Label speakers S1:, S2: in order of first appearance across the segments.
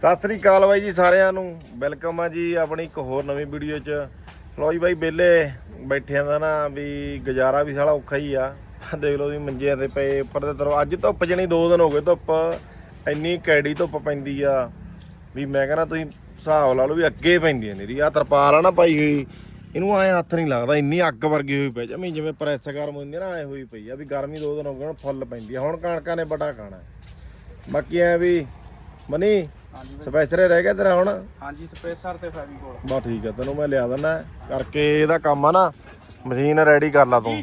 S1: ਸਤਿ ਸ੍ਰੀ ਅਕਾਲ ਬਾਈ ਜੀ ਸਾਰਿਆਂ ਨੂੰ। ਵੈਲਕਮ ਆ ਜੀ ਆਪਣੀ ਇੱਕ ਹੋਰ ਨਵੀਂ ਵੀਡੀਓ 'ਚ। ਲੋ ਜੀ ਬਾਈ ਬੇਲੇ ਬੈਠਿਆਂ ਦਾ ਨਾ ਵੀ ਗੁਜ਼ਾਰਾ ਵੀ ਸਾਲਾ ਔਖਾ ਹੀ ਆ। ਦੇਖ ਲਓ ਵੀ ਮੰਜਿਆਂ ਤੇ ਪਏ, ਉੱਪਰ ਤੇ ਤਰੋ ਅੱਜ ਧੁੱਪ ਜਣੀ 2 ਦਿਨ ਹੋ ਗਏ ਧੁੱਪ। ਇੰਨੀ ਕੈੜੀ ਧੁੱਪ ਪੈਂਦੀ ਆ ਵੀ ਮੈਂ ਕਹਿੰਦਾ ਤੁਸੀਂ ਹਿਸਾਬ ਲਾ ਲਓ ਵੀ ਅੱਗੇ ਪੈਂਦੀ ਆ ਨੀਰੀ ਆ ਤਰਪਾਲ ਆ ਨਾ ਪਾਈ ਹੋਈ, ਇਹਨੂੰ ਐ ਹੱਥ ਨਹੀਂ ਲੱਗਦਾ। ਇੰਨੀ ਅੱਗ ਵਰਗੀ ਹੋਈ ਪਈ ਜਮੀ ਜਿਵੇਂ ਪ੍ਰੈਸ ਗਰਮ ਹੁੰਦੀ ਆ ਨਾ, ਐ ਹੋਈ ਪਈ ਆ ਵੀ ਗਰਮੀ 2 ਦਿਨ ਹੋ ਗਏ, ਹੁਣ ਫੁੱਲ ਪੈਂਦੀ ਆ। ਹੁਣ ਕਣਕਾਂ ਨੇ ਬੜਾ ਖਾਣਾ। ਬਾਕੀ ਐ ਵੀ, ਮਨੀ ਸਪੈਸ਼ਲ ਰਹਿ ਗਿਆ ਤੇਰਾ ਹੁਣ?
S2: ਹਾਂਜੀ ਸਪੇਸਰ ਤੇ ਫੈਵੀਕੋਲ
S1: ਬਾ ਠੀਕ ਆ ਤੈਨੂੰ ਮੈਂ ਲਿਆ ਦਿੰਦਾ। ਕਰਕੇ ਇਹਦਾ ਕੰਮ ਆ ਨਾ ਮਸ਼ੀਨ ਰੈਡੀ ਕਰ ਲਾ ਤੂੰ।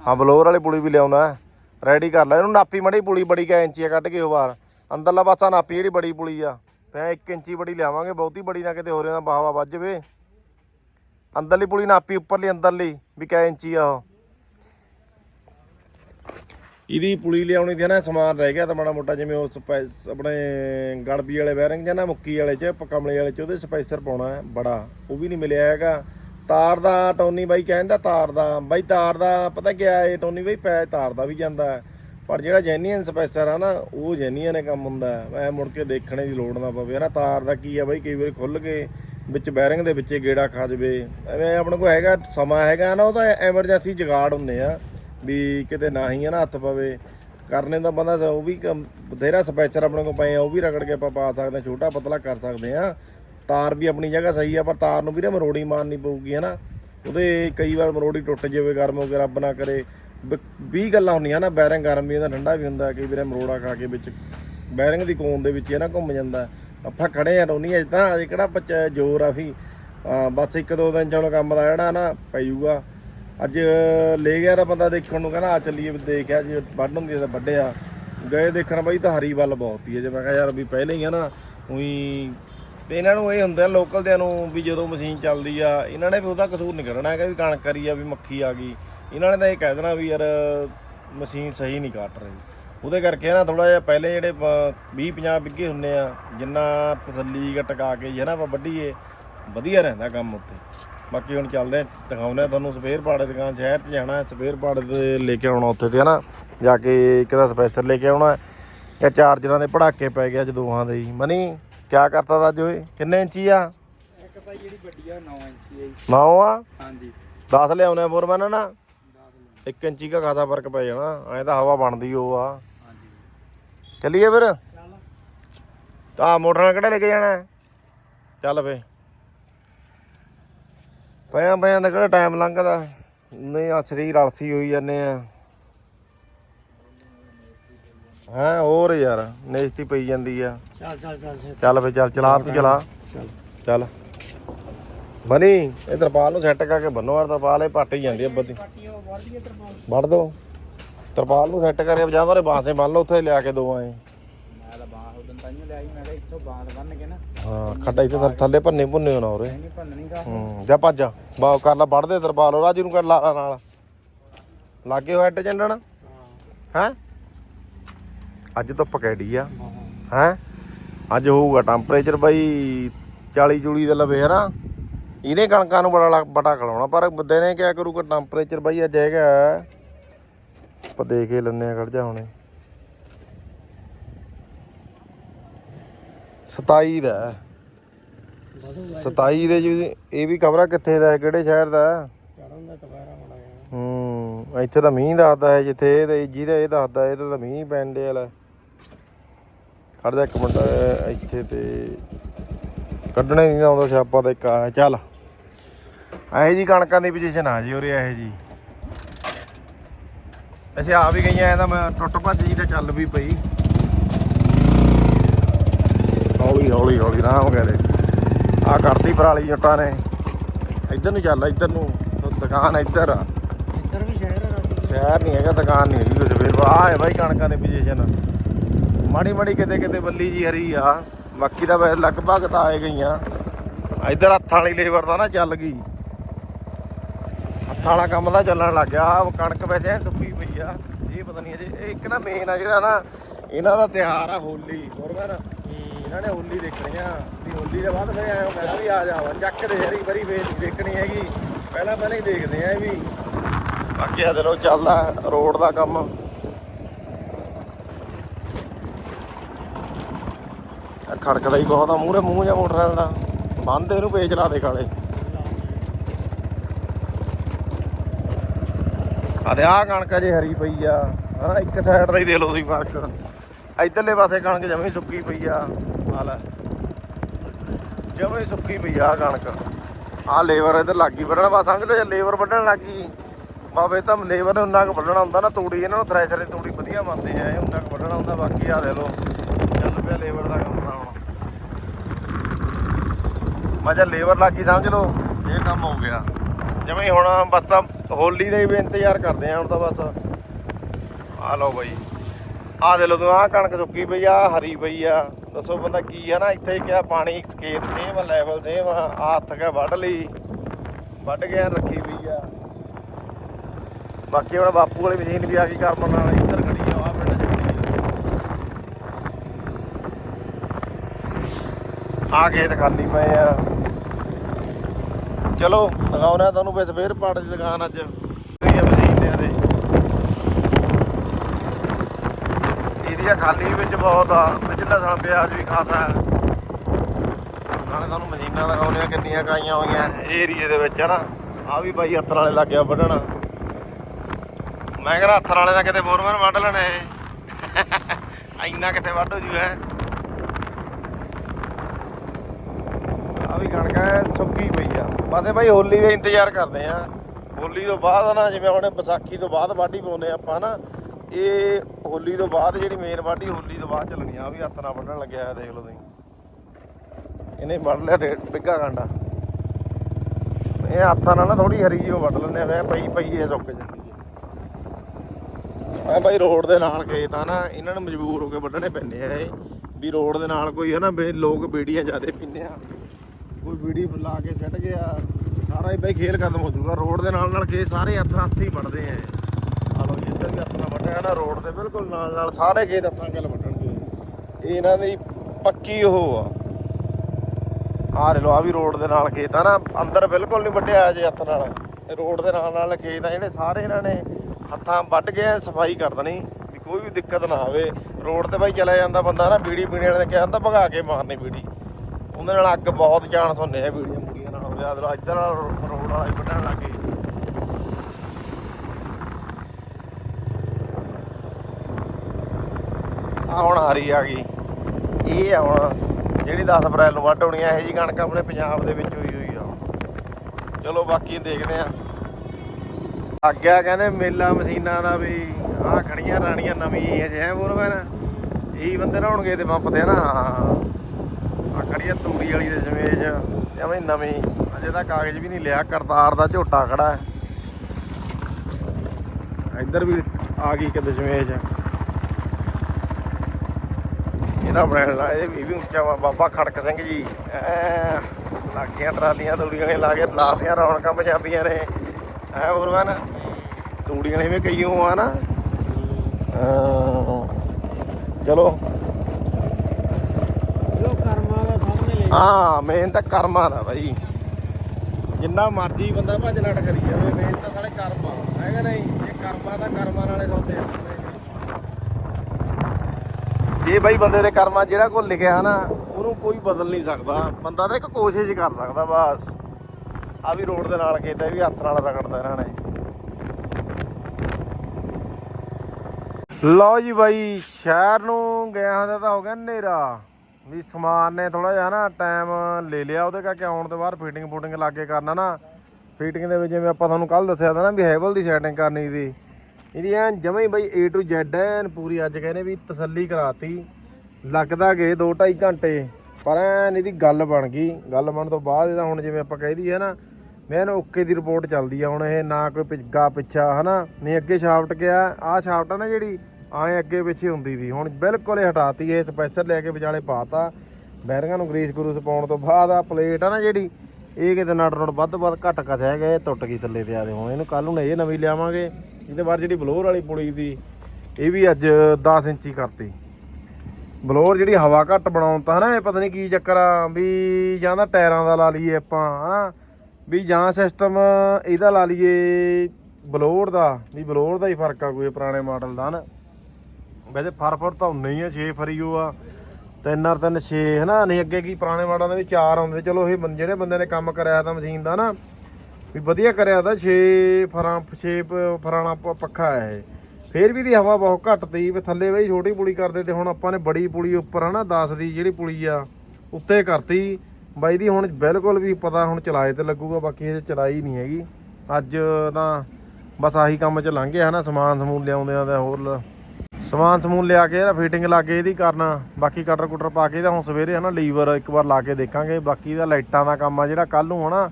S1: ਹਾਂ ਬਲੋਰ ਵਾਲੀ ਪੁਲੀ ਵੀ ਲਿਆਉਣਾ ਰੈਡੀ ਕਰ ਲੈ। ਇਹਨੂੰ ਨਾਪੀ ਮੜੀ ਪੁਲੀ ਬੜੀ ਕੈ ਇੰਚੀ ਆ ਕੱਢ ਕੇ ਉਹ ਬਾਹਰ। ਅੰਦਰਲਾ ਪਾਸਾ ਨਾਪੀ ਜਿਹੜੀ ਬੜੀ ਪੁਲੀ ਆ। ਮੈਂ 1 ਇੰਚੀ ਬੜੀ ਲਿਆਵਾਂਗੇ ਬਹੁਤੀ ਬੜੀ ਨਾ ਕਿਤੇ ਹੋ ਰਿਹਾ ਬਾਵਾ ਵੱਜ ਜਵੇ। ਅੰਦਰਲੀ ਪੁਲੀ ਨਾਪੀ ਉੱਪਰਲੀ ਅੰਦਰਲੀ ਵੀ ਕੈ ਇੰਚੀ ਆ ਉਹ। ਇਹਦੀ ਪੁਲੀ ਲਿਆਉਣੀ ਤੇ ਨਾ, ਸਮਾਨ ਰਹਿ ਗਿਆ ਤਾਂ ਮਾੜਾ ਮੋਟਾ ਜਿਵੇਂ ਉਹ ਸਪੈ- ਆਪਣੇ ਗੜਬੀ ਵਾਲੇ ਬੈਰਿੰਗ ਜਾਂ ਨਾ, ਮੁੱਕੀ ਵਾਲੇ ਚ, ਪ- ਕਮਲੇ ਵਾਲੇ ਚ, ਉਹਦੇ ਸਪੈਸਰ ਪਾਉਣਾ ਹੈ, ਬੜਾ, ਉਹ ਵੀ ਨਹੀਂ ਮਿਲਿਆ ਹੈਗਾ। ਤਾਰ ਦਾ ਟੋਨੀ ਬਾਈ ਕਹਿੰਦਾ, ਤਾਰ ਦਾ, ਬਾਈ ਤਾਰ ਦਾ ਪਤਾ ਕੀ ਇਹ ਟੋਨੀ ਬਾਈ, ਪੈ, ਤਾਰ ਦਾ ਵੀ ਜਾਂਦਾ ਪਰ ਜਿਹੜਾ ਜੈਨੀਅਨ ਸਪੈਸਰ ਆ ਨਾ, ਉਹ ਜੈਨੀਅਨ ਨੇ ਕੰਮ ਹੁੰਦਾ ਹੈ। ਐ ਮੁੜ ਕੇ ਦੇਖਣੇ ਦੀ ਲੋੜ ਨਾ ਪਵੇ। ਨਾ ਤਾਰ ਦਾ ਕੀ ਆ ਬਾਈ, ਕਈ ਵਾਰੀ ਖੁੱਲ ਕੇ ਵਿੱਚ ਬੈਰਿੰਗ ਦੇ ਵਿੱਚ ਗੇੜਾ ਖਾ ਜਵੇ। ਐਵੇਂ ਆਪਣੇ ਕੋਲ ਹੈਗਾ, ਸਮਾਂ ਹੈਗਾ ਨਾ, ਉਹਦਾ ਐਮਰਜੈਂਸੀ ਜਗਾੜ ਹੁੰਦੇ ਆ। ਵੀ ਕਿਤੇ ਨਾ ਹੀ ਆ ਨਾ ਹੱਥ ਪਵੇ। ਕਰਨੇ ਦਾ ਬੰਦਾ ਉਹ ਵੀ ਕੰਮ- ਬਥੇਰਾ ਸਪੈਚਰ ਆਪਣੇ ਕੋਲ ਪਏ ਆ, ਉਹ ਵੀ ਰਗੜ ਕੇ ਆਪਾਂ ਪਾ ਸਕਦੇ ਹਾਂ ਛੋਟਾ ਪਤਲਾ ਕਰ ਸਕਦੇ ਆ। ਤਾਰ ਵੀ ਆਪਣੀ ਜਗ੍ਹਾ ਸਹੀ ਆ, ਪਰ ਤਾਰ ਨੂੰ ਵੀ ਨਾ ਮਰੋੜੀ ਮਾਰਨੀ ਪਊਗੀ ਹੈ ਨਾ ਉਹਦੇ ਕਈ ਵਾਰ ਮਰੋੜੀ ਟੁੱਟ ਜਾਵੇ, ਗਰਮ ਹੋ ਕੇ ਰੱਬ ਨਾ ਕਰੇ। 20 ਗੱਲਾਂ ਹੁੰਦੀਆਂ ਨਾ, ਬੈਰਿੰਗ ਗਰਮ ਵੀ ਹੁੰਦਾ, ਠੰਡਾ ਵੀ ਹੁੰਦਾ, ਕਈ ਵਾਰ ਮਰੋੜਾ ਖਾ ਕੇ ਵਿੱਚ ਬੈਰਿੰਗ ਦੀ ਕੋਨ ਦੇ ਵਿੱਚ ਇਹ ਨਾ, ਘੁੰਮ ਜਾਂਦਾ। ਆਪਾਂ ਖੜੇ ਆ ਰੋਨੀ ਅਜ ਤਾਂ ਅਜੇ ਕਿਹੜਾ ਬੱਚਾ ਜ਼ੋਰ ਆ, ਵੀ ਬਸ ਇੱਕ ਦੋ ਦਿਨ ਚ ਕੰਮ ਦਾ ਜਿਹੜਾ ਨਾ ਪੈ ਜੂਗਾ ਅੱਜ ਲੈ ਗਿਆ ਤਾਂ ਬੰਦਾ ਦੇਖਣ ਨੂੰ, ਕਹਿੰਦਾ, ਆ ਚੱਲੀਏ, ਵੀ ਦੇਖਿਆ ਜੇ ਵੱਢ ਹੁੰਦੀ ਆ ਤਾਂ ਵੱਢਿਆ ਗਏ ਦੇਖਣ, ਬਾਈ, ਤਾਂ ਹਰੀ ਵੱਲ ਬਹੁਤ ਹੀ ਹੈ। ਜੇ ਮੈਂ ਕਿਹਾ, ਯਾਰ, ਵੀ ਪਹਿਲੇ ਹੀ ਆ ਨਾ, ਉਹੀ ਤੇ ਇਹਨਾਂ ਨੂੰ ਇਹ ਹੁੰਦਾ, ਲੋਕਲ ਦਿਆਂ ਨੂੰ, ਵੀ ਜਦੋਂ ਮਸ਼ੀਨ ਚੱਲਦੀ ਆ, ਇਹਨਾਂ ਨੇ ਵੀ ਉਹਦਾ ਕਸੂਰ ਨਹੀਂ ਕੱਢਣਾ ਹੈਗਾ, ਵੀ ਕਣਕ ਕਰੀ ਆ, ਵੀ ਮੱਖੀ ਆ ਗਈ। ਇਹਨਾਂ ਨੇ ਤਾਂ ਇਹ ਕਹਿ ਦੇਣਾ ਵੀ, ਯਾਰ, ਮਸ਼ੀਨ ਸਹੀ ਨਹੀਂ ਕੱਟ ਰਹੀ। ਉਹਦੇ ਕਰਕੇ ਨਾ ਥੋੜਾ ਜਿਹਾ ਪਹਿਲੇ ਜਿਹੜੇ 20 50 ਵਿੱਗੇ ਹੁੰਨੇ ਆ, ਜਿੰਨਾ ਤਸੱਲੀ ਕ ਟਕਾ ਕੇ ਜੇ ਨਾ ਆਪਾਂ ਵੱਢੀਏ, ਵਧੀਆ ਰਹਿੰਦਾ ਕੰਮ ਉੱਤੇ ਬਾਕੀ ਹੁਣ ਚੱਲਦੇ ਆ ਤੁਹਾਨੂੰ ਸਪੇਅਰ ਪਾੜੇ ਦੁਕਾਨ ਸ਼ਹਿਰ 'ਚ ਜਾਣਾ ਸਪੇਅਰ ਪਾੜੇ ਤੇ ਲੈ ਕੇ ਆਉਣਾ ਉੱਥੇ ਤੇ ਹਨਾ ਜਾ ਕੇ ਇੱਕ ਦਾ ਸਪੈਸ਼ਲ ਲੈ ਕੇ ਆਉਣਾ ਇਹ ਚਾਰਜਰਾਂ ਦੇ ਪੜਾਕੇ ਪੈ ਗਿਆ ਅੱਜ ਦੋਹਾਂ ਦੇ ਹੀ। ਮਨੀ ਕਿਆ ਕਰਤਾ ਤਾ ਅੱਜ ਓਏ? ਕਿੰਨੇ ਇੰਚੀ ਆ?
S2: ਇੱਕ ਤਾਂ ਜਿਹੜੀ ਵੱਡੀ ਆ 9 ਇੰਚੀ ਆ ਜੀ।
S1: ਨੌ ਆ?
S2: ਹਾਂਜੀ।
S1: 10 ਲਿਆਉਣੇ ਫੋਰਮੈਨ ਨਾ
S2: ਦੱਸ
S1: 1 ਇੰਚੀ ਦਾ ਖਾਸਾ ਫ਼ਰਕ ਪੈ ਜਾਣਾ ਐਂ ਤਾਂ ਹਵਾ ਬਣਦੀ ਉਹ ਆ।
S2: ਹਾਂਜੀ।
S1: ਚੱਲੀਏ ਫਿਰ?
S2: ਚੱਲ।
S1: ਆ ਮੋਟਰ ਕਿਹੜੇ ਲੈ ਕੇ ਜਾਣਾ? ਚੱਲ ਫੇ। ਪਿਆ ਪਿਆ ਦਾ ਕਿਹੜਾ ਟਾਈਮ ਲੰਘਦਾ? ਨਹੀਂ ਆ ਸਰੀਰ ਅਲਸੀ ਹੋਈ ਜਾਂਦੇ ਆ। ਹਾਂ ਹੋਰ ਯਾਰ ਨੇਸਤੀ ਪਈ ਜਾਂਦੀ ਆ।
S2: ਚੱਲ ਚੱਲ ਚੱਲ
S1: ਚੱਲ। ਫੇ ਚੱਲ ਚਲਾ ਤੂੰ ਚਲਾ।
S2: ਚੱਲ।
S1: ਚੱਲ। ਬਣੀ ਇਹ ਤਰਪਾਲ ਨੂੰ ਸੈੱਟ ਕਰਕੇ ਬੰਨੋ ਯਾਰ ਤਰਪਾਲ ਇਹ ਪੱਟ ਹੀ ਜਾਂਦੀ ਆ ਬੱਦੀ ਵੱਢ ਦੋ। ਤਰਪਾਲ ਨੂੰ ਸੈੱਟ ਕਰਕੇ ਜਾਂ ਬਾਂਸੇ ਬੰਨ ਲਓ ਉੱਥੇ ਲਿਆ ਕੇ ਦੋ ਐ
S2: ਮੈਂ ਤਾਂ ਬਾਂਹ ਉਦੋਂ ਤਾਂ ਨਹੀਂ ਲਿਆਈ ਮੈਂ ਕਿਹਾ ਇੱਥੋਂ ਬਾਂਹ ਬੰਨ ਕੇ ਨਾ
S1: ਹਾਂ, ਖੱਡਾ ਇੱਥੇ ਥੱਲੇ- ਥੱਲੇ ਭੰਨੇ ਭੁੰਨੇ ਹੋਣਾ ਉਰੇ।
S2: ਨਹੀਂ ਭੰਨਣੀ
S1: ਹੂੰ, ਜਾ ਭੱਜ ਬਾ ਕਰ ਲਾ ਵੜਦੇ ਤਰਪਾਲ ਉਹ ਰਾਜੂ ਨੂੰ ਕਰ ਲਾ ਲਾ ਨਾਲ। ਲਾਗੇ ਹੋਇਆ ਅੱਡ ਚੱਲਣਾ ਹੈ? ਅੱਜ ਧੁੱਪ ਕੈਡੀ ਆ? ਹੈ? ਅੱਜ ਹੋਊਗਾ ਟੈਂਪਰੇਚਰ ਬਾਈ 40 ਜੂਲੀ ਦੇ ਲਵੇ ਹੈ ਇਹਨੇ ਕਣਕਾਂ ਨੂੰ ਬੜਾ ਲਾ- ਬੜਾ ਖਲਾਉਣਾ ਪਰ ਬੰਦੇ ਨੇ ਕਿਆ ਕਰੂਗਾ, ਟੈਂਪਰੇਚਰ ਬਾਈ ਅੱਜ ਹੈਗਾ। ਆਪਾਂ ਦੇਖ ਹੀ ਲੈਣੇ ਆ ਖੜ ਜਾ ਹੁਣੇ। 27 ਦਾ ਹੈ। 27 ਦੇ ਜੀ ਇਹ ਵੀ ਖਬਰਾਂ ਕਿੱਥੇ ਦਾ ਹੈ, ਕਿਹੜੇ ਸ਼ਹਿਰ ਦਾ ਹੈ?
S2: ਚੜਨ ਦਾ ਟਵਾਰਾ ਬਣਾਇਆ
S1: ਹੂੰ। ਇੱਥੇ ਤਾਂ ਮੀਂਹ ਦੱਸਦਾ ਹੈ ਜਿੱਥੇ ਇਹ ਤੇ ਜਿਹਦਾ ਇਹ ਦੱਸਦਾ ਇਹ ਤਾਂ ਮੀਂਹ ਪੈਂਦੇ ਵਾਲਾ ਖੜ ਜਾ ਇੱਕ ਮਿੰਟ ਅਹ ਇੱਥੇ ਤੇ ਕੱਢਣੇ ਨਹੀਂ ਆਉਂਦਾ ਛਾਪਾ ਤਾਂ ਇੱਕ ਆ ਚੱਲ। ਇਹੋ ਜੀ ਕਣਕਾਂ ਦੀ ਪੋਜੀਸ਼ਨ ਆ ਜੀ ਉਰੇ ਇਹੋ ਜੀ ਅਸੀਂ ਆ ਵੀ ਗਈਆਂ ਇਹਦਾ ਮੈਂ ਟੁੱਟ ਭੱਜ ਜੀ ਤਾਂ ਚੱਲ ਵੀ ਪਈ। ਹੌਲੀ ਹੌਲੀ ਹੌਲੀ ਆਰਾਮ ਕਰੇ ਆ ਕਰਤੀ ਪਰਾਲੀ ਜੱਟਾਂ ਨੇ। ਇੱਧਰ ਨੂੰ ਚੱਲ ਇੱਧਰ ਨੂੰ। ਦੁਕਾਨ ਇੱਧਰ ਆ।
S2: ਇੱਧਰ ਵੀ ਸ਼ਹਿਰ ਹੈ
S1: ਸ਼ਹਿਰ ਨਹੀਂ ਹੈਗਾ ਦੁਕਾਨ ਨਹੀਂ ਹੈਗੀ ਕੁਝ ਫੇਰ ਆ ਹੈ ਬਾਈ ਕਣਕਾਂ ਦੀ ਪੋਜੀਸ਼ਨ ਮਾੜੀ ਮਾੜੀ ਕਿਤੇ ਕਿਤੇ ਬੱਲੀ ਜੀ ਹਰੀ ਆ। ਬਾਕੀ ਤਾਂ ਵੈਸੇ ਲਗਭਗ ਤਾਂ ਆਏ ਗਈਆਂ। ਇੱਧਰ ਹੱਥਾਂ ਵਾਲੀ ਲੇਬਰ ਦਾ ਨਾ ਚੱਲ ਗਈ। ਹੱਥਾਂ ਵਾਲਾ ਕੰਮ ਤਾਂ ਚੱਲਣ ਲੱਗ ਗਿਆ। ਕਣਕ ਵੈਸੇ ਸੁੱਕੀ ਪਈ ਆ। ਇਹ ਪਤਾ ਨਹੀਂ ਅਜੇ ਇਹ ਇੱਕ ਨਾ ਮੇਨ ਆ ਜਿਹੜਾ ਨਾ ਇਹਨਾਂ ਦਾ ਤਿਉਹਾਰ ਆ ਹੋਲੀ। ਹੋਰ ਮੈਂ ਨਾ ਇਹਨਾਂ ਨੇ ਹੋਲੀ ਦੇਖਣੀ ਆ। ਵੀ ਹੋਲੀ ਦੇ ਬਾਅਦ ਫਿਰ ਐਂ ਕਹਿੰਦਾ ਵੀ ਆ ਜਾਵਾ ਚੱਕ ਦੇ ਹਰੀ ਬਰੀ ਫੇਰ ਨੀ ਦੇਖਣੀ ਹੈਗੀ। ਪਹਿਲਾਂ ਪਹਿਲਾਂ ਹੀ ਦੇਖਦੇ ਆ ਵੀ। ਬਾਕੀ ਆ ਦਿਨੋਂ ਚੱਲਦਾ ਰੋਡ ਦਾ ਕੰਮ। ਖੜਕਦਾ ਹੀ ਬਹੁਤ ਆ ਮੂਹਰੇ, ਮੂੰਹ ਜਾਂ ਮੋਟਰਸਾਈਕਲ ਦਾ। ਬੰਦ ਇਹਨੂੰ ਪੇਚ ਲਾ ਦੇ ਕਾਲੇ। ਅਰੇ ਆ ਕਣਕ ਜੇ ਹਰੀ ਪਈ ਆ। ਹਨਾ ਇੱਕ ਸਾਈਡ ਦਾ ਹੀ ਦੇ ਲਓ ਤੁਸੀਂ ਫ਼ਰਕ। ਇਧਰਲੇ ਪਾਸੇ ਕਣਕ ਜਮੀ ਸੁੱਕੀ ਪਈ ਆ। ਆ ਲੈ। ਜਮੇ ਸੁੱਕੀ ਪਈ ਆ ਆਹ ਕਣਕ। ਆ ਲੇਬਰ ਇਧਰ ਲੱਗੀ ਵੱਢਣ ਬਾ ਸਮਝ ਲਓ ਜੇ ਲੇਬਰ ਵੱਢਣ ਲੱਗੀ ਬਾਬੇ ਤਾਂ ਲੇਬਰ ਨੇ ਉਹਨਾਂ ਕੁ ਵੱਢਣਾ ਹੁੰਦਾ ਨਾ, ਤੂੜੀ ਇਹਨਾਂ ਨੂੰ ਥ੍ਰੈਸ਼ਰ ਦੀ ਤੂੜੀ ਵਧੀਆ ਮੰਨਦੇ ਆ ਇਹ ਉਹਨਾਂ ਕੁ ਵੱਢਣਾ ਹੁੰਦਾ, ਬਾਕੀ ਆ ਦੇ ਲਓ। ਚੱਲ ਪਿਆ ਲੇਬਰ ਦਾ ਕੰਮ ਤਾਂ ਹੁਣ। ਮੈਂ ਕਿਹਾ ਲੇਬਰ ਲੱਗੀ ਸਮਝ ਲਓ, ਇਹ ਕੰਮ ਹੋ ਗਿਆ। ਜਿਵੇਂ ਹੁਣ ਬਸ ਤਾਂ ਹੋਲੀ ਦਾ ਹੀ ਵੀ ਇੰਤਜ਼ਾਰ ਕਰਦੇ ਆ ਹੁਣ ਤਾਂ ਬਸ। ਆ ਲਓ ਬਾਈ। ਆ ਦੇ ਲਓ ਤੂੰ ਆ ਕਣਕ ਸੁੱਕੀ ਪਈ ਆ ਹਰੀ ਪਈ ਆ। ਦੱਸੋ ਬੰਦਾ ਕੀ ਆ ਨਾ, ਇੱਥੇ ਕਿਹਾ ਪਾਣੀ ਸਕੇਤ ਸੇਮ ਆ ਲੈਵਲ ਸੇਮ ਆ ਹੱਥ ਕੇ ਵੱਢ ਲਈ। ਵੱਢ ਕੇ ਰੱਖੀ ਪਈ ਆ। ਬਾਕੀ ਹੁਣ ਬਾਪੂ ਵਾਲੀ ਮਸ਼ੀਨ ਵੀ ਆ ਗਈ ਕਰਮਨ ਨਾਲ, ਇੱਧਰ ਖੜੀ ਆ ਆ ਪਿੰਡ ਚ। ਆ ਆ ਖਾਲੀ ਪਏ ਆ। ਚਲੋ ਲਗਾਉਣਾ ਤੁਹਾਨੂੰ ਵੀ ਸਪੇਅਰ ਪਾਰਟ ਦੀ ਦੁਕਾਨ ਅੱਜ ਇਹ ਆ ਮਸ਼ੀਨ ਦੇ ਏਰੀਆ ਖਾਲੀ ਵਿੱਚ ਬਹੁਤ ਆ। ਵਿੱਚ ਲਸਣ ਪਿਆਜ਼ ਵੀ ਖਾਸਾ ਹੈ ਨਾਲੇ ਤੁਹਾਨੂੰ ਮਸ਼ੀਨਾਂ ਲਗਾਉਣੀਆਂ ਕਿੰਨੀਆਂ ਕਾਈਆਂ ਹੋਈਆਂ। ਏਰੀਏ ਦੇ ਵਿੱਚ ਹਨਾ। ਆ ਵੀ ਬਾਈ ਹੱਥਰ ਵਾਲੇ ਲੱਗਿਆ ਵੱਢਣ। ਮੈਂ ਕਹਿੰਦਾ ਹੱਥਰ ਵਾਲੇ ਦਾ ਕਿਤੇ ਬੋਰਮਨ ਵੱਢ ਲੈਣਾ ਇੰਨਾ ਕਿੱਥੇ ਵੱਢ ਹੋ ਜੂ ਹੈ। ਆ ਵੀ ਕਣਕ ਐ ਸੁੱਕੀ ਪਈ ਆ। ਬਸੇ ਭਾਈ ਹੋਲੀ ਦਾ ਇੰਤਜ਼ਾਰ ਕਰਦੇ ਆ। ਹੋਲੀ ਤੋਂ ਬਾਅਦ ਨਾ ਜਿਵੇਂ ਹੁਣ ਵਿਸਾਖੀ ਤੋਂ ਬਾਅਦ ਵਾਢੀ ਪਾਉਂਦੇ ਆਪਾਂ ਨਾ ਇਹ ਹੋਲੀ ਤੋਂ ਬਾਅਦ ਜਿਹੜੀ ਮੇਨ ਵਾਢੀ ਹੋਲੀ ਤੋਂ ਬਾਅਦ ਚੱਲਣੀ ਆ ਵੀ ਹੱਥ ਨਾਲ ਵੱਢਣ ਲੱਗਿਆ ਹੋਇਆ, ਦੇਖ ਲਓ ਤੁਸੀਂ। ਇਹਨੇ ਵੱਢ ਲਿਆ ਡੇਢ ਬਿੱਗਾ ਕਾਂਡਾ। ਇਹ ਹੱਥਾਂ ਨਾਲ ਨਾ ਥੋੜੀ ਹਰੀ ਜਿਹੀ ਉਹ ਵੱਢ ਲੈਂਦੇ ਆ ਵੇ ਪਈ ਪਈ ਇਹ ਸੁੱਕ ਜਾਂਦੀ ਹੈ ਆ ਭਾਈ ਰੋਡ ਦੇ ਨਾਲ ਖੇਤ ਆ ਨਾ, ਇਹਨਾਂ ਨੂੰ ਮਜਬੂਰ ਹੋ ਕੇ ਵੱਢਣੇ ਪੈਂਦੇ ਆ ਇਹ, ਵੀ ਰੋਡ ਦੇ ਨਾਲ ਕੋਈ ਹੈ ਨਾ ਬੇ ਲੋਕ ਬੀੜੀਆਂ ਜ਼ਿਆਦਾ ਪੀਂਦੇ ਆ। ਕੋਈ ਬੀੜੀ ਲਾ ਕੇ ਛੱਡ ਗਿਆ, ਸਾਰਾ ਹੀ ਬਈ ਖੇਲ ਖਤਮ ਹੋ ਜਾਊਗਾ। ਰੋਡ ਦੇ ਨਾਲ ਨਾਲ ਖੇਤ ਸਾਰੇ ਹੱਥ ਹੱਥ ਹੀ ਵੱਢਦੇ ਆ ਹੱਥ ਰੋਡ ਦੇ ਬਿਲਕੁਲ ਨਾਲ ਨਾਲ ਸਾਰੇ ਖੇਤ ਹੱਥਾਂ ਗੱਲ ਵੱਢਣਗੇ ਇਹ ਇਹਨਾਂ ਦੀ ਪੱਕੀ ਉਹ ਆ। ਆਹ ਲੋ ਆ ਵੀ ਰੋਡ ਦੇ ਨਾਲ ਖੇਤ ਆ ਨਾ। ਅੰਦਰ ਬਿਲਕੁਲ ਨਹੀਂ ਵੱਢਿਆ ਜੇ ਹੱਥ ਨਾਲ। ਤੇ ਰੋਡ ਦੇ ਨਾਲ ਨਾਲ ਖੇਤ ਆ, ਜਿਹੜੇ ਸਾਰੇ ਇਹਨਾਂ ਨੇ ਹੱਥਾਂ ਵੱਢ ਕੇ ਸਫ਼ਾਈ ਕਰ ਦੇਣੀ, ਵੀ ਕੋਈ ਵੀ ਦਿੱਕਤ ਨਾ ਆਵੇ। ਰੋਡ ਤੇ ਬਾਈ ਚਲਾ ਜਾਂਦਾ ਬੰਦਾ ਨਾ, ਬੀੜੀ ਪੀਣੇ ਵਾਲੇ ਨੇ ਕਿਹਾ ਜਾਂਦਾ ਭਗਾ ਕੇ ਮਾਰਨੀ ਬੀੜੀ। ਉਹਦੇ ਨਾਲ ਅੱਗ ਬਹੁਤ ਜਾਣ ਹੁੰਦੇ ਆ ਬੀੜੀਆਂ ਬੁੜੀਆਂ ਨਾਲ। ਹੋਵੇ ਆਦਰ ਇੱਧਰ ਰੋਡ ਵਾਲਾ ਹੀ ਵੱਢਣ ਲੱਗ ਆ ਹੁਣ ਹਾਰੀ ਆ ਗਈ। ਇਹ ਆ ਹੁਣ, ਜਿਹੜੀ 10 ਅਪ੍ਰੈਲ ਨੂੰ ਵੱਢ ਹੋਣੀ ਆ, ਇਹ ਜੀ ਕਣਕ ਆਪਣੇ ਪੰਜਾਬ ਦੇ ਵਿੱਚ ਹੋਈ ਹੋਈ ਆ। ਚਲੋ ਬਾਕੀ ਦੇਖਦੇ ਆ। ਅੱਗਿਆ ਕਹਿੰਦੇ ਮੇਲਾ ਮਸ਼ੀਨਾਂ ਦਾ ਵੀ ਆ ਖੜੀਆਂ ਰਾਣੀਆਂ ਨਵੀਂ ਹੈ ਜੇ ਬੋਰਵਰ ਇਹੀ ਬੰਦੇ ਨਹਾਉਣਗੇ ਤੇ ਪੰਪ ਤੇ ਨਾ। ਆ ਖੜੀਆਂ ਤੂੜੀ ਵਾਲੀ ਦੇ ਸਮੇਜ, ਐਵੇਂ ਨਵੀਂ। ਅਜੇ ਤਾਂ ਕਾਗਜ਼ ਵੀ ਨਹੀਂ ਲਿਆ, ਕਰਤਾਰ ਦਾ ਝੋਟਾ ਖੜਾ। ਹੈ ਇੱਧਰ ਵੀ ਆ ਗਈ ਕਿਤੇ ਸਮੇਜ। ਇਹਦਾ ਬ੍ਰਾਂਡ ਲਾ ਇਹ ਵੀ ਵੀ ਉੱਚਾ ਵਾ ਬਾਬਾ ਖੜਕ ਸਿੰਘ ਜੀ, ਐ ਟਰਾਲੀਆਂ ਤੂੜੀਆਂ ਨੇ ਲਾ ਕੇ ਲਾਤੀਆਂ ਰੌਣਕਾਂ ਪੰਜਾਬੀਆਂ ਨੇ। ਐ ਬੁਰਵਾਨ ਤੂੜੀਆਂ ਨੇ ਵੀ ਕਈਓ ਆ ਨਾ। ਚਲੋ।
S2: ਜੋ ਦਾ
S1: ਹਾਂ ਮੇਨ ਤਾਂ ਕਰਮਾਂ ਦਾ ਬਾਈ। ਜਿੰਨਾ ਮਰਜ਼ੀ ਬੰਦਾ ਭੱਜ ਨੱਟ ਕਰੀ ਜਾਵੇ ਮੇਨ ਤਾਂ ਸਾਲੇ ਕਰਮ। ਹੈਗਾ ਨਹੀਂ? ਇਹ ਕਰਮਾਂ ਦਾ ਕਰਮਾਂ ਨਾਲੇ ਸੌਦੇ ਆ। ਜੇ ਬਾਈ ਬੰਦੇ ਦੇ ਕਰਮਾਂ ਜਿਹੜਾ ਕੋ ਲਿਖਿਆ ਹੈ ਨਾ, ਉਹਨੂੰ ਕੋਈ ਬਦਲ ਨਹੀਂ ਸਕਦਾ। ਬੰਦਾ ਤਾਂ ਇੱਕ ਕੋਸ਼ਿਸ਼ ਕਰ ਸਕਦਾ ਬਸ। ਆ ਵੀ ਰੋਡ ਦੇ ਨਾਲ ਕੀਤਾ ਵੀ ਹੱਥ ਨਾਲ ਰਗੜਦਾ ਇਹਨਾਂ ਨੇ। ਲਓ ਜੀ ਬਾਈ, ਸ਼ਹਿਰ ਨੂੰ ਗਿਆ ਹੁੰਦਾ ਤਾਂ ਹੋ ਗਿਆ ਹਨੇਰਾ। ਵੀ ਸਮਾਨ ਨੇ ਥੋੜਾ ਜਿਹਾ ਨਾ ਟਾਈਮ ਲੈ ਲਿਆ, ਉਹਦੇ ਕਰਕੇ ਆਉਣ ਤੋਂ ਬਾਅਦ ਫਿਟਿੰਗ ਫੁਟਿੰਗ ਲਾਗੇ ਕਰਨਾ ਨਾ। ਫਿਟਿੰਗ ਦੇ ਵਿੱਚ ਜਿਵੇਂ ਆਪਾਂ ਤੁਹਾਨੂੰ ਕੱਲ ਦੱਸਿਆ ਤਾਂ ਨਾ ਵੀ ਹੈਵਲ ਦੀ ਸੈਟਿੰਗ ਕਰਨੀ ਸੀ। ਇਹਦੀ ਐਨ ਜਮੇ ਬਈ ਬਾਈ A to Z ਐਨ ਪੂਰੀ ਅੱਜ ਕਹਿੰਦੇ ਵੀ ਤਸੱਲੀ ਕਰਾਤੀ। ਲੱਗਦਾ ਗਏ 2.5 ਘੰਟੇ, ਪਰ ਐਨ ਇਹਦੀ ਗੱਲ ਬਣ ਗਈ। ਗੱਲ ਬਣਨ ਤੋਂ ਬਾਅਦ ਇਹਦਾ ਹੁਣ ਜਿਵੇਂ ਆਪਾਂ ਕਹਿ ਦਈਏ ਨਾ ਮੈਂ ਨਾ ਓਕੇ ਦੀ ਰਿਪੋਰਟ ਚੱਲਦੀ ਆ। ਹੁਣ ਇਹ ਨਾ ਕੋਈ ਪਿੱਗਾ ਪਿੱਛਾ, ਹਨਾ? ਨਹੀਂ, ਅੱਗੇ ਸ਼ਾਫਟ ਗਿਆ ਆਹ ਸ਼ਾਫਟ ਆ ਨਾ ਜਿਹੜੀ, ਆਏ ਅੱਗੇ ਪਿੱਛੇ ਹੁੰਦੀ ਸੀ। ਹੁਣ ਬਿਲਕੁਲ ਹੀ ਹਟਾਤੀ, ਇਹ ਸਪੈਸਰ ਲੈ ਕੇ ਵਿਚਾਲੇ ਪਾਤਾ। ਬੈਰਿੰਗਾਂ ਨੂੰ ਗਰੀਸ ਗਰੂਸ ਪਾਉਣ ਤੋਂ ਬਾਅਦ ਆ ਪਲੇਟ ਆ ਨਾ ਜਿਹੜੀ, ਇਹ ਕਿਤੇ ਨਟ ਨਟ ਵੱਧ ਵੱਧ ਘੱਟ ਕਸਿਆ ਗਿਆ, ਇਹ ਟੁੱਟ ਗਈ ਥੱਲੇ ਤੇ ਆ ਦੇ ਹੁਣ। ਇਹਨੂੰ ਕੱਲ ਨੂੰ ਇਹ ਨਵੀਂ ਲਿਆਵਾਂਗੇ। ਇਹਦੇ ਬਾਅਦ ਜਿਹੜੀ ਬਲੋਰ ਵਾਲੀ ਪੁਲੀ ਸੀ ਇਹ ਵੀ ਅੱਜ 10 ਇੰਚੀ ਕਰਤੀ। ਬਲੋਰ ਜਿਹੜੀ ਹਵਾ ਘੱਟ ਬਣਾਉਣ ਤਾਂ ਹਨਾ ਇਹ ਪਤਾ ਨਹੀਂ ਕੀ ਚੱਕਰ ਆ, ਵੀ ਜਾਂ ਤਾਂ ਟਾਇਰਾਂ ਦਾ ਲਾ ਲਈਏ ਆਪਾਂ, ਹਨਾ? ਵੀ ਜਾਂ ਸਿਸਟਮ ਇਹਦਾ ਲਾ ਲਈਏ ਬਲੋਰ ਦਾ, ਵੀ ਬਲੋਰ ਦਾ ਹੀ ਫ਼ਰਕ ਆ ਕੋਈ ਪੁਰਾਣੇ ਮਾਡਲ ਦਾ, ਹਨਾ? ਵੈਸੇ ਫਰ ਫਰ ਤਾਂ ਉਨਾ ਹੀ ਆ 6 ਫਰੀ ਉਹ ਆ, ਤਿੰਨ ਆਰ ਤਿੰਨ 6 ਹਨਾ? ਨਹੀਂ, ਅੱਗੇ ਕੀ ਪੁਰਾਣੇ ਮਾਡਾਂ ਦੇ ਵੀ ਚਾਰ ਆਉਂਦੇ, ਚਲੋ ਇਹ ਬੰ- ਜਿਹੜੇ ਬੰਦੇ ਨੇ ਕੰਮ ਕਰਾਇਆ ਤਾਂ ਮਸ਼ੀਨ ਦਾ ਨਾ ਵੀ ਵਧੀਆ ਕਰਿਆ ਤਾਂ 6 ਫਰਾਂ 6 ਫਰਾਣਾ ਪ- ਪੱਖਾ ਹੈ ਇਹ। ਫੇਰ ਵੀ ਦੀ ਹਵਾ ਬਹੁਤ ਘੱਟ ਤੀ, ਵੀ ਥੱਲੇ ਬਈ ਛੋਟੀ ਪੁਲੀ ਕਰਦੇ ਤੇ ਹੁਣ ਆਪਾਂ ਨੇ ਬੜੀ ਪੁਲੀ ਉੱਪਰ ਹਨਾ 10 ਦੀ ਜਿਹੜੀ ਪੁਲੀ ਆ, ਉੱਤੇ ਕਰਤੀ। ਬਾਈ ਦੀ ਹੁਣ ਬਿਲਕੁਲ ਵੀ ਪਤਾ ਹੁਣ ਚਲਾਏ ਤੇ ਲੱਗੂਗਾ, ਬਾਕੀ ਇਹ ਚਲਾਈ ਨਹੀਂ ਹੈਗੀ। ਅੱਜ ਤਾਂ ਬਸ ਆਹੀ ਕੰਮ ਚ ਲੰਘ ਗਿਆ ਹਨਾ, ਸਮਾਨ ਸਮੂਨ ਲਿਆਉਂਦੇ ਆ ਤੇ ਹੋਰ ਸਮਾਨ ਸਮੂਨ ਲਿਆ ਕੇ ਨਾ ਫਿਟਿੰਗ ਲਾ ਕੇ ਇਹਦੀ ਕਰਨਾ। ਬਾਕੀ ਕਟਰ ਕੁਟਰ ਪਾ ਕੇ ਤਾਂ ਹੁਣ ਸਵੇਰੇ ਹਨਾ ਲੀਵਰ ਇੱਕ ਵਾਰ ਲਾ ਕੇ ਦੇਖਾਂਗੇ। ਬਾਕੀ ਦਾ ਲਾਈਟਾਂ ਦਾ ਕੰਮ ਆ ਜਿਹੜਾ ਕੱਲ ਨੂੰ ਹਨਾ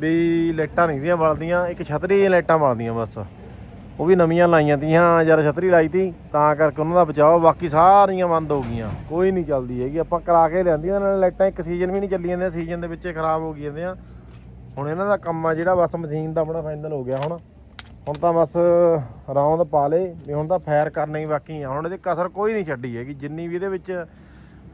S1: ਵੀ ਲਾਈਟਾਂ ਨਹੀਂ ਦੀਆਂ ਬਲਦੀਆਂ, ਇੱਕ ਛਤਰੀ ਲਾਈਟਾਂ ਬਲਦੀਆਂ ਬਸ। ਉਹ ਵੀ ਨਵੀਆਂ ਲਾਈਆਂ ਤੀਆਂ, ਜਦ ਛਤਰੀ ਲਾਈ ਤੀ, ਤਾਂ ਕਰਕੇ ਉਹਨਾਂ ਦਾ ਬਚਾਓ, ਬਾਕੀ ਸਾਰੀਆਂ ਬੰਦ ਹੋ ਗਈਆਂ। ਕੋਈ ਨਹੀਂ ਚੱਲਦੀ ਹੈਗੀ, ਆਪਾਂ ਕਰਾ ਕੇ ਲਿਆਂਦੀਆਂ ਨਾਲੇ ਲਾਈਟਾਂ ਇੱਕ ਸੀਜ਼ਨ ਵੀ ਨਹੀਂ ਚੱਲੀ ਜਾਂਦੀਆਂ ਸੀਜ਼ਨ ਦੇ ਵਿੱਚ ਖਰਾਬ ਹੋ ਗਈ ਜਾਂਦੀਆਂ ਹੁਣ ਇਹਨਾਂ ਦਾ ਕੰਮ ਆ ਜਿਹੜਾ, ਬਸ ਮਸ਼ੀਨ ਦਾ ਆਪਣਾ ਫਾਈਨਲ ਹੋ ਗਿਆ ਹੁਣ। ਹੁਣ ਤਾਂ ਬਸ ਰੌਂਦ ਪਾ ਲੇ ਵੀ ਹੁਣ ਤਾਂ ਫਾਇਰ ਕਰਨਾ ਹੀ ਬਾਕੀ ਆ। ਹੁਣ ਇਹਦੀ ਕਸਰ ਕੋਈ ਨਹੀਂ ਛੱਡੀ ਹੈਗੀ, ਜਿੰਨੀ ਵੀ ਇਹਦੇ ਵਿੱਚ,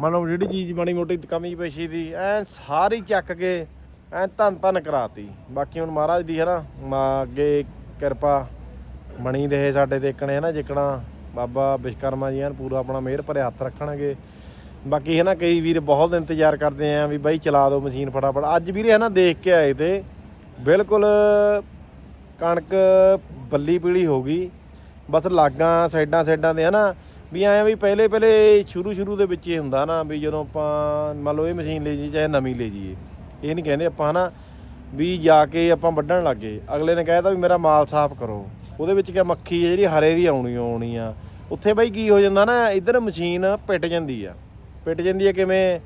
S1: ਮੰਨ ਲਓ ਜਿਹੜੀ ਚੀਜ਼ ਮਾੜੀ ਮੋਟੀ ਕਮੀ ਪੇਸ਼ੀ ਦੀ, ਐ ਸਾਰੀ ਚੱਕ ਕੇ ਐ ਧੰਨ ਧੰਨ ਕਰਾਤੀ। ਬਾਕੀ ਹੁਣ ਮਹਾਰਾਜ ਦੀ ਹੈ ਨਾ ਮਾ ਅੱਗੇ ਕਿਰਪਾ ਬਣੀ ਰਹੇ ਸਾਡੇ ਤੇ ਹੈ ਨਾ ਜਿੱਕਣਾ ਬਾਬਾ ਵਿਸ਼ਕਰਮਾ ਜੀ ਹਨ, ਪੂਰਾ ਆਪਣਾ ਮਿਹਰ ਭਰੇ ਹੱਥ ਰੱਖਣਗੇ। ਬਾਕੀ ਹੈ ਨਾ ਕਈ ਵੀਰ ਬਹੁਤ ਇੰਤਜ਼ਾਰ ਕਰਦੇ ਆ ਵੀ ਬਾਈ ਚਲਾ ਦਿਓ ਮਸ਼ੀਨ ਫਟਾਫਟ। ਅੱਜ ਵੀਰੇ ਹੈ ਨਾ ਦੇਖ ਕੇ ਆਏ ਤੇ ਬਿਲਕੁਲ ਕਣਕ ਬੱਲੀ ਪੀਲੀ ਹੋ ਗਈ। ਬਸ ਲਾਗਾਂ ਸਾਈਡਾਂ ਸਾਈਡਾਂ ਦੇ ਨਾ ਵੀ ਐਂ ਵੀ ਪਹਿਲੇ ਪਹਿਲੇ ਸ਼ੁਰੂ ਸ਼ੁਰੂ ਦੇ ਵਿੱਚ ਹੀ ਹੁੰਦਾ ਨਾ, ਵੀ ਜਦੋਂ ਆਪਾਂ ਮੰਨ ਲਓ ਇਹ ਮਸ਼ੀਨ ਲੈ ਜੀ ਚਾਹੇ ਨਵੀਂ ਲੈ ਜੀਏ ਇਹ ਨਹੀਂ ਕਹਿੰਦੇ ਆਪਾਂ ਨਾ ਵੀ ਜਾ ਕੇ ਆਪਾਂ ਵੱਢਣ ਲੱਗੇ ਅਗਲੇ ਨੇ ਕਹਿਤਾ ਵੀ ਮੇਰਾ ਮਾਲ ਸਾਫ਼ ਕਰੋ। ਉਹਦੇ ਵਿੱਚ ਕਿਆ ਮੱਖੀ ਜਿਹੜੀ ਹਰੇ ਦੀ ਆਉਣੀ ਆਉਣੀ ਆ। ਉੱਥੇ ਬਾਈ ਕੀ ਹੋ ਜਾਂਦਾ ਨਾ, ਇੱਧਰ ਮਸ਼ੀਨ ਪਿੱਟ ਜਾਂਦੀ ਆ। ਪਿੱਟ ਜਾਂਦੀ ਹੈ ਕਿਵੇਂ?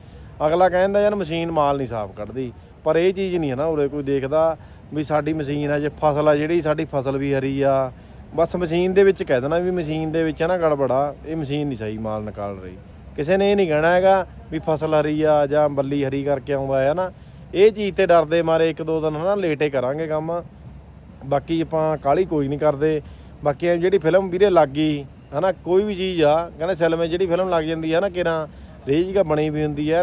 S1: ਅਗਲਾ ਕਹਿੰਦਾ ਯਾਰ ਮਸ਼ੀਨ ਮਾਲ ਨਹੀਂ ਸਾਫ਼ ਕੱਢਦੀ। ਪਰ ਇਹ ਚੀਜ਼ ਨਹੀਂ ਹੈ ਨਾ ਉਰੇ ਕੋਈ ਦੇਖਦਾ ਵੀ ਸਾਡੀ ਮਸ਼ੀਨ ਆ, ਜੇ ਫਸਲ ਆ ਜਿਹੜੀ ਸਾਡੀ ਫਸਲ ਵੀ ਹਰੀ ਆ। ਬਸ ਮਸ਼ੀਨ ਦੇ ਵਿੱਚ ਕਹਿ ਦੇਣਾ ਵੀ ਮਸ਼ੀਨ ਦੇ ਵਿੱਚ ਹੈ ਨਾ ਗੜਬੜਾ, ਇਹ ਮਸ਼ੀਨ ਨਹੀਂ ਸਹੀ ਮਾਲ ਨਿਕਾਲ ਰਹੀ। ਕਿਸੇ ਨੇ ਇਹ ਨਹੀਂ ਕਹਿਣਾ ਹੈਗਾ ਵੀ ਫਸਲ ਹਰੀ ਆ ਜਾਂ ਬੱਲੀ ਹਰੀ ਕਰਕੇ ਆਉਂਦਾ ਹੈ ਨਾ। ਇਹ ਚੀਜ਼ ਤੇ ਡਰਦੇ ਮਾਰੇ ਇੱਕ ਦੋ ਦਿਨ ਨਾ ਲੇਟੇ ਕਰਾਂਗੇ ਕੰਮ। ਬਾਕੀ ਆਪਾਂ ਕਾਲੀ ਕੋਈ ਨਹੀਂ ਕਰਦੇ। ਬਾਕੀ ਜਿਹੜੀ ਫਿਲਮ ਵੀਰੇ ਲੱਗ ਗਈ, ਹਨਾ, ਕੋਈ ਵੀ ਚੀਜ਼ ਆ, ਕਹਿੰਦੇ ਸਿਲਮੇ ਜਿਹੜੀ ਫਿਲਮ ਲੱਗ ਜਾਂਦੀ ਆ ਨਾ ਕਿਰਾਂ ਰੇਜ ਕਾ ਬਣੀ ਵੀ ਹੁੰਦੀ ਹੈ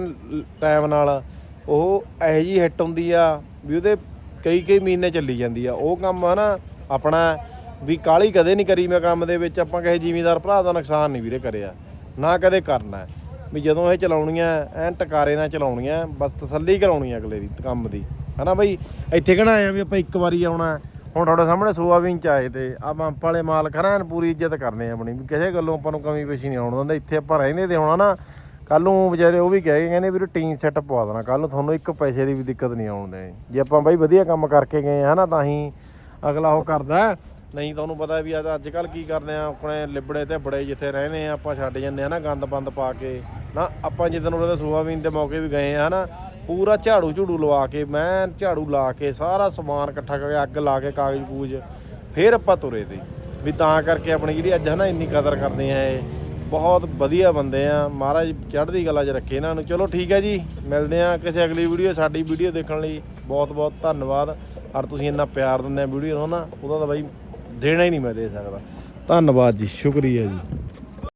S1: ਟਾਈਮ ਨਾਲ। ਉਹ ਇਹੋ ਜੀ ਹਿੱਟ ਹੁੰਦੀ ਆ ਵੀ ਉਹਦੇ ਕਈ ਕਈ ਮਹੀਨੇ ਚੱਲੀ ਜਾਂਦੀ ਆ। ਉਹ ਕੰਮ ਆ ਨਾ ਆਪਣਾ ਵੀ ਕਾਲੀ ਕਦੇ ਨਹੀਂ ਕਰੀ ਮੈਂ ਕੰਮ ਦੇ ਵਿੱਚ, ਆਪਾਂ ਕਹੇ ਜ਼ਿਮੀਦਾਰ ਭਰਾ ਦਾ ਨੁਕਸਾਨ ਨਹੀਂ ਵੀਰੇ ਕਰਿਆ। ਨਾ ਕਦੇ ਕਰਨਾ। ਵੀ ਜਦੋਂ ਇਹ ਚਲਾਉਣੀਆਂ, ਐਨ ਟਕਾਰੇ ਨਾਲ ਚਲਾਉਣੀਆਂ, ਬਸ ਤਸੱਲੀ ਕਰਾਉਣੀ ਆ ਅਗਲੇ ਦੀ, ਕੰਮ ਦੀ। ਹਨਾ ਬਈ? ਇੱਥੇ ਕਿਹੜਾ ਆਇਆ ਵੀ ਆਪਾਂ ਇੱਕ ਵਾਰੀ ਆਉਣਾ? ਹੁਣ ਤੁਹਾਡੇ ਸਾਹਮਣੇ ਸੋਆਬੀਨ ਚ ਆਏ ਤੇ ਆ ਪੰਪ ਵਾਲੇ ਮਾਲ ਖਰਾਂ ਪੂਰੀ ਇੱਜ਼ਤ ਕਰਨੇ ਆ ਆਪਣੀ, ਵੀ ਕਿਸੇ ਗੱਲੋਂ ਆਪਾਂ ਨੂੰ ਕਮੀ ਪੇਸ਼ੀ ਨਹੀਂ ਆਉਣ ਦਿੰਦਾ। ਇੱਥੇ ਆਪਾਂ ਰਹਿੰਦੇ ਤੇ ਹੋਣਾ ਨਾ ਕੱਲ ਨੂੰ ਵਿਚਾਰੇ ਉਹ ਵੀ ਕਹਿ ਕੇ ਕਹਿੰਦੇ ਵੀਰੇ ਟੀਮ ਸੈੱਟ ਪਵਾ ਦੇਣਾ। ਕੱਲ ਨੂੰ ਤੁਹਾਨੂੰ ਇੱਕ ਪੈਸੇ ਦੀ ਵੀ ਦਿੱਕਤ ਨਹੀਂ ਆਉਣ ਦੇ ਜੇ ਆਪਾਂ ਬਾਈ ਵਧੀਆ ਕੰਮ ਕਰਕੇ ਗਏ ਹਨਾ, ਤਾਂ ਹੀ ਅਗਲਾ ਉਹ ਕਰਦਾ। ਨਹੀਂ ਤੁਹਾਨੂੰ ਪਤਾ ਵੀ ਅੱਜ ਅੱਜ ਕੱਲ ਕੀ ਕਰਦੇ ਆ, ਆਪਣੇ ਲਿਬੜੇ ਤੇ ਬੜੇ ਜਿੱਥੇ ਰਹਿੰਦੇ ਆ, ਆਪਾਂ ਛੱਡ ਜੰਨੇ ਆ ਨਾ ਗੰਦ ਬੰਦ ਪਾ ਕੇ। ਨਾ, ਆਪਾਂ ਜਿੱਦਣ ਉਹਦੇ ਸੋਆਬੀਨ ਦੇ ਮੌਕੇ ਵੀ ਗਏ ਆ ਨਾ ਪੂਰਾ ਝਾੜੂ ਝੂੜੂ ਲਵਾ ਕੇ, ਮੈਂ ਝਾੜੂ ਲਾ ਕੇ, ਸਾਰਾ ਸਮਾਨ ਇਕੱਠਾ ਕਰਕੇ ਅੱਗ ਲਾ ਕੇ ਕਾਗਜ਼ ਕੂਜ ਫੇਰ ਆਪਾਂ ਤੁਰੇ ਤੇ। ਵੀ ਤਾਂ ਕਰਕੇ ਆਪਣੀ ਜਿਹੜੀ ਅੱਜ ਹਨਾ ਇੰਨੀ ਕਦਰ ਕਰਦੇ ਆ ਇਹ, ਬਹੁਤ ਵਧੀਆ ਬੰਦੇ ਆ। ਮਹਾਰਾਜ ਚੜ੍ਹਦੀ ਕਲਾ 'ਚ ਰੱਖੇ ਇਹਨਾਂ ਨੂੰ। ਚਲੋ ਠੀਕ ਹੈ ਜੀ, ਮਿਲਦੇ ਆ ਕਿਸੇ ਅਗਲੀ ਵੀਡੀਓ, ਸਾਡੀ ਵੀਡੀਓ ਦੇਖਣ ਲਈ। ਬਹੁਤ ਬਹੁਤ ਧੰਨਵਾਦ। ਔਰ ਤੁਸੀਂ ਇੰਨਾ ਪਿਆਰ ਦਿੰਦੇ ਆ ਵੀਡੀਓ ਨੂੰ ਨਾ, ਉਹਦਾ ਤਾਂ ਬਾਈ ਦੇਣਾ ਹੀ ਨਹੀਂ ਮੈਂ ਦੇ ਸਕਦਾ। ਧੰਨਵਾਦ ਜੀ ਸ਼ੁਕਰੀਆ ਜੀ।